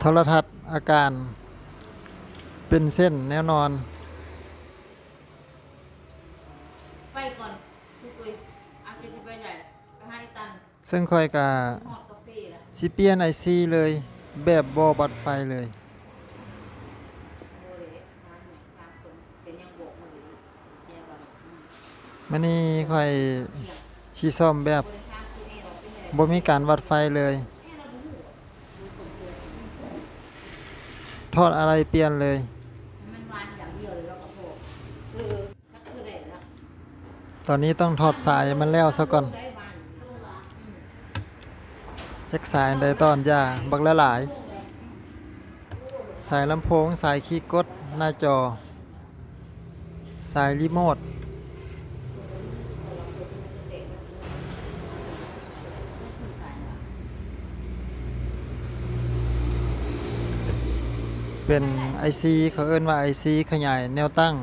โทรทัศน์อาการ เป็นเส้นแน่นอน ไปก่อนทุกคนอาจจะไปไหนไปให้ตันซึ่งค่อยกะหอดกาแฟละสิเปลี่ยนไอซีเลย แบบบ่บัดไฟเลยโอ้ยทางเนี่ยทางคนเป็นยังบอกมาเลยเสียก่อนอืมมันนี่ค่อยเสียงชีซ่อมแบบบริการคือเอเราเป็นไงบ่มีการวัดไฟเลย เอ้เราดูดูคนเสีย ทอดอะไรเปลี่ยนเลย มันวานอย่างเดียวเลยเราก็โผล่เออก็คือได้ละตอนนี้ต้องถอดสายมันแล้วซะก่อนได้วานตัวละอืมจักสายใดตอนยาบักละหลาย สายลำโพงสายคีย์กดหน้าจอ สายรีโมท เป็น IC เขาเอิ้นว่า IC ขยายแนวตั้ง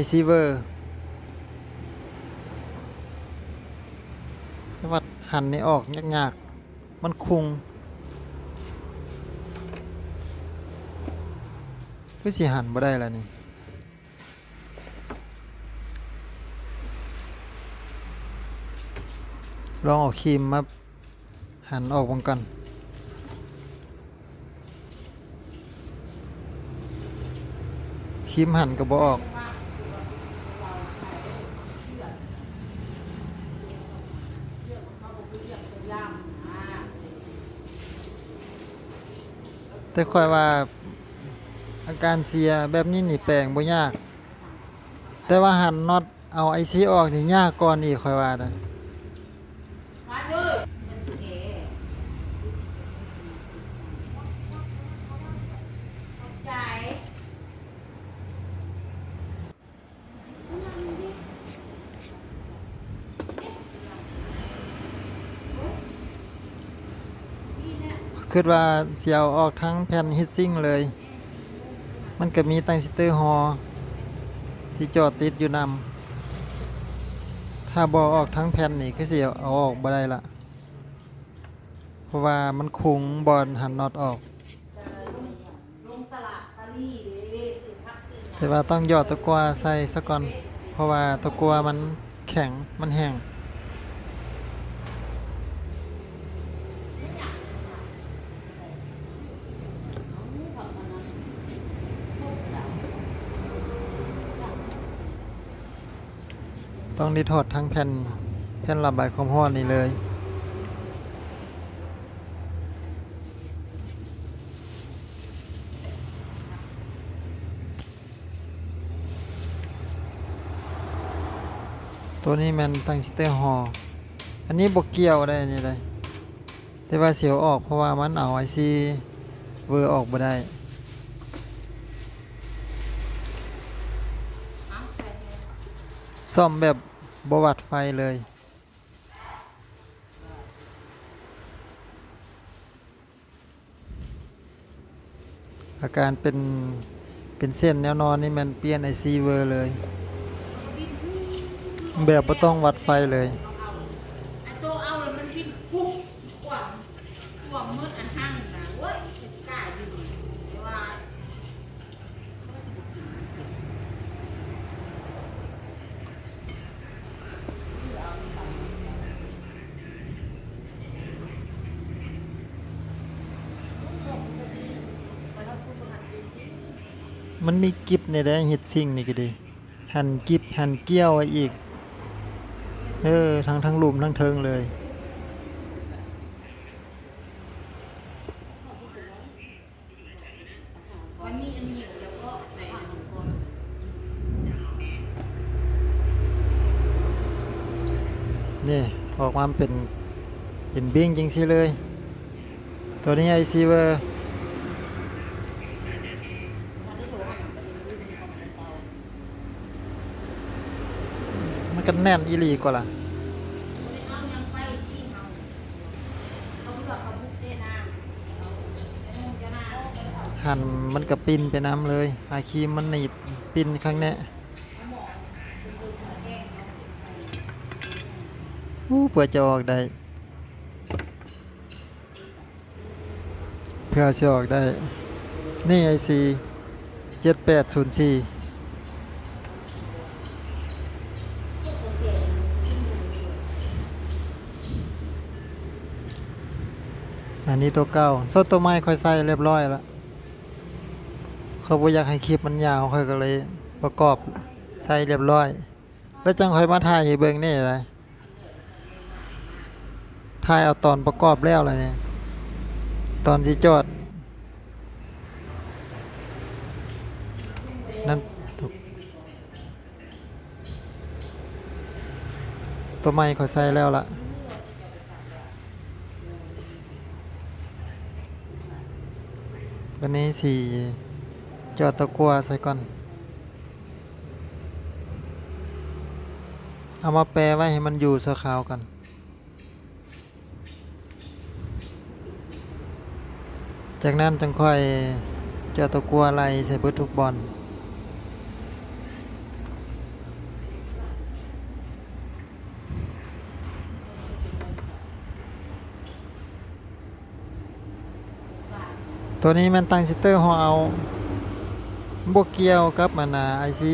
IC เวอร์แต่ว่าหันนี่ออกยากๆ มันคุงคือสิหันบ่ได้แล้วนี่ลองเอาครีมมาหันออกบังกัน ครีมหันก็บ่ออกแต่ค่อยว่าอาการเสียแบบนี้นี่แปลงบ่ยาก แต่ว่าหันน็อตเอาไอซีออกนี่ยากก่อนอีกค่อยว่านะ มาเลยมันเอ๋ใจ คิดว่าเสียเออกทั้งแผ่นฮิตซิ่งเลย มันก็มีตังซิสเตอร์ฮอที่จอดติดอยู่นำถ้าบอออกทั้งแผ่นนี่คือเสิเอาออกบ่ได้ละเพราะว่ามันคุงบอลหันน็อตออก แต่ว่าต้องหยอดตะกัวใส่ซะก่อน เพราะว่าตะกัวมันแข็งมันแห้ง ต้องด้ถอดทั้งแผ่นแผ่นระบายความร้อนนี่เลย ตัวนี้มันตั้งสเตอร์ฮออันนี้บกเกี่ยวได้อันนี่เลยแต่ว่าเสียวออกเพราะว่ามันเอาไอซีเวอร์ออกบ่ได้ซ่อมแบบ บวัดไฟเลย อาการเป็นเป็นเส้นแนวนอนนี่มันเปลี่ยนไอซีเวอร์เลย แบบไม่ต้องวัดไฟเลย ไอ้ตัวเอาแล้วมันพิมพ์ปุ๊บกว่างกว่างมืดอันห้างนะเว้ยเป็นกล้าอยู่แต่ว่า มันมีกิฟในแดงฮิตซิงนี่ก็ดีหันกิฟหันเกี้ยวอีก เออทั้งทั้งหลุมทั้งเทิงเลยนี่ออนนี่ออกมาเป็นเป็นบิ้งจริงสิเลย ตัวนี้ไอซีเวอร์ มันก็แน่นอีหลีกว่าล่ะเอายังไปที่เฮาเขาเลือกเขาบุกเต้น้ำเอาไอ้นุ่งจะน่าเอาไปเอาหันมันก็ปินไปน้ำเลยอาคีมมันหนีบปินข้างแน่อู้เพื่อจะออกได้ เพื่อจะออกได้ นี่ไอซีเจ็ดแปดศูนย์สี่ อันนี้ตัวเก่าโซ่ตัวไม้ค่อยใส่เรียบร้อยแล้วเขาบ่อยากให้คลิปมันยาวค่อยก็เลยประกอบใส่เรียบร้อย แล้วจังค่อยมาถ่ายให้เบิ่งนี่อะไรถ่ายเอาตอนประกอบแล้วอะไรเนี่ยตอนสิจอดนั่นถูกตัวไม้เขาใส่แล้วล่ะ วันนี้สี่จอดตะกัวใส่ก่อน เอามาแปลไว้ให้มันอยู่สักคาวกันจากนั้นจึงค่อยเจาะตะกัวอะไรใส่เบิดทุกบอล ตัวนี้มันตั้งซิเตอร์หอเอาบวกเกี่ยวกับมันนะไอซี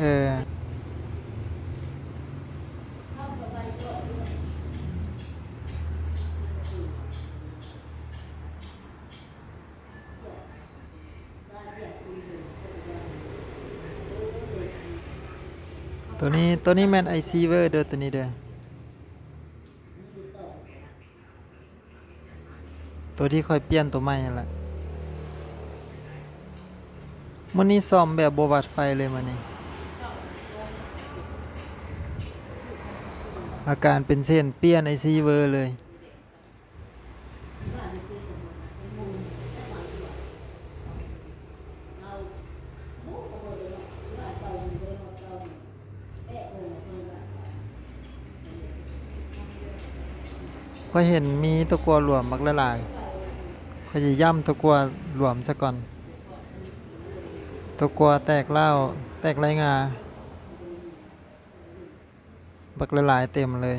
เออตัวนี้ตัวนี้แมนไอซีเวอร์เด้อตัวนี้เด้อตัวที่คอยเปลี่ยนตัวใหม่นั่นแหละ มันนี้ซ่อมแบบบวัดไฟเลยมันนี่อาการเป็นเส้นเปลี่ยนไอซีเวอร์เลยค่อยเห็นมีตะกัวหลวมมักละลายค่อยจะย่ำตะกัวหลวมซะก่อน ตะกัวแตกเล่าแตกไรงา บักละลายเต็มเลย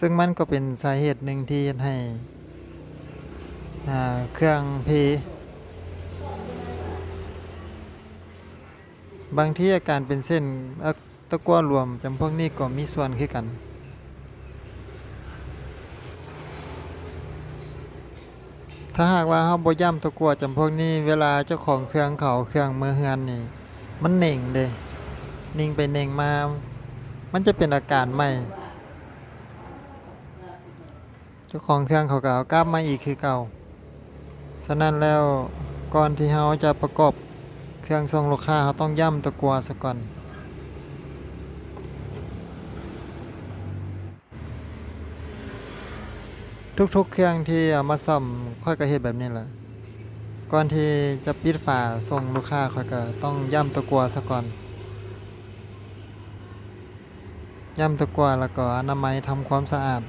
ซึ่งมันก็เป็นสาเหตุหนึ่งที่ให้เครื่องเพบางที่อาการเป็นเส้นตะกัวหลวมจำพวกนี้ก็มีส่วนคือกัน ถ้าหากว่าเฮาบ่ย่ำตะกัวจำพวกนี้ เวลาเจ้าของเครื่องเขาเครื่องมือเฮือนนี่ มันเน่งเด้นิ่งไปเน่งมา มันจะเป็นอาการใหม่ เจ้าของเครื่องเขาก็เอากลับมาอีกคือเก่า ฉะนั้นแล้วก่อนที่เฮาจะประกอบเครื่องส่งลูกค้าเขาต้องย่ำตะกัวซะก่อน ทุกๆ เครื่องที่เอามาซ่อมค่อยก็เฮ็ดแบบนี้แหละก่อนที่จะปิดฝาส่งลูกค้าค่อยก็ต้องย่ำตะกัวซะก่อนย่ำตะกัวแล้วก็อนามัยทำความสะอาด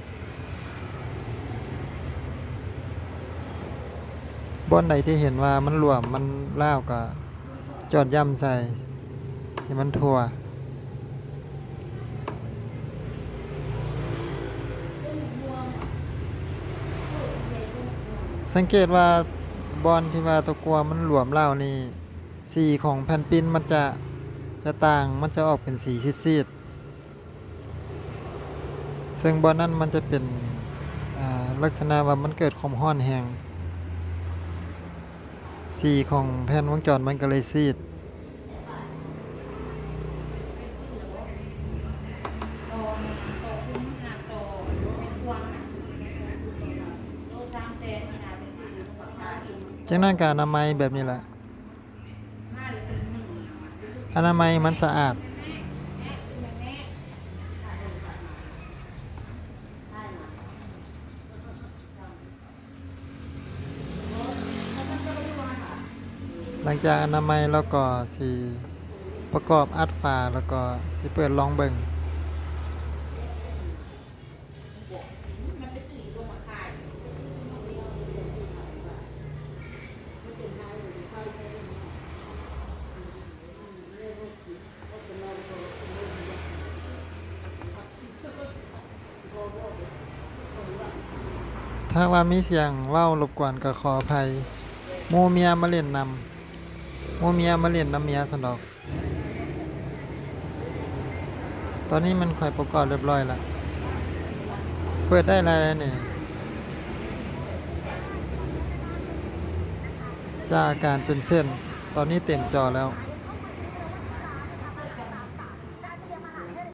บ่อนใดที่เห็นว่ามันหลวมมันเล้าก็จอดย่ำใส่ให้มันทั่ว สังเกตว่าบอลที่ว่าตะกัวมันหลวมเล่านี่สีของแผ่นปิ้นมันจะจะต่างมันจะออกเป็นสีซีดๆซึ่งบอลนั้นมันจะเป็นลักษณะว่ามันเกิดความห้อนแหงสีของแผ่นวงจรมันก็เลยซีด โตโตคุ้มนาโตเป็นพวงนะโลสามแสนนี่นะเป็นสี่ลูกค้าอีก จากนั้นการอนามัยแบบนี้แหละ อนามัยมันสะอาด หลังจากอนามัยแล้วก็สิประกอบอัดฝาแล้วก็สิเปิดลองเบิ่ง ถ้าว่ามีเสียงเว้ารบกวนก็ขออภัยหมูเมียมาเล่นนำหมูเมียมาเล่นน้ำเมียสนอก ตอนนี้มันค่อยประกอบเรียบร้อยล้วเปิดได้แล้วนี่จากอาการเป็นเส้น ตอนนี้เต็มจอแล้ว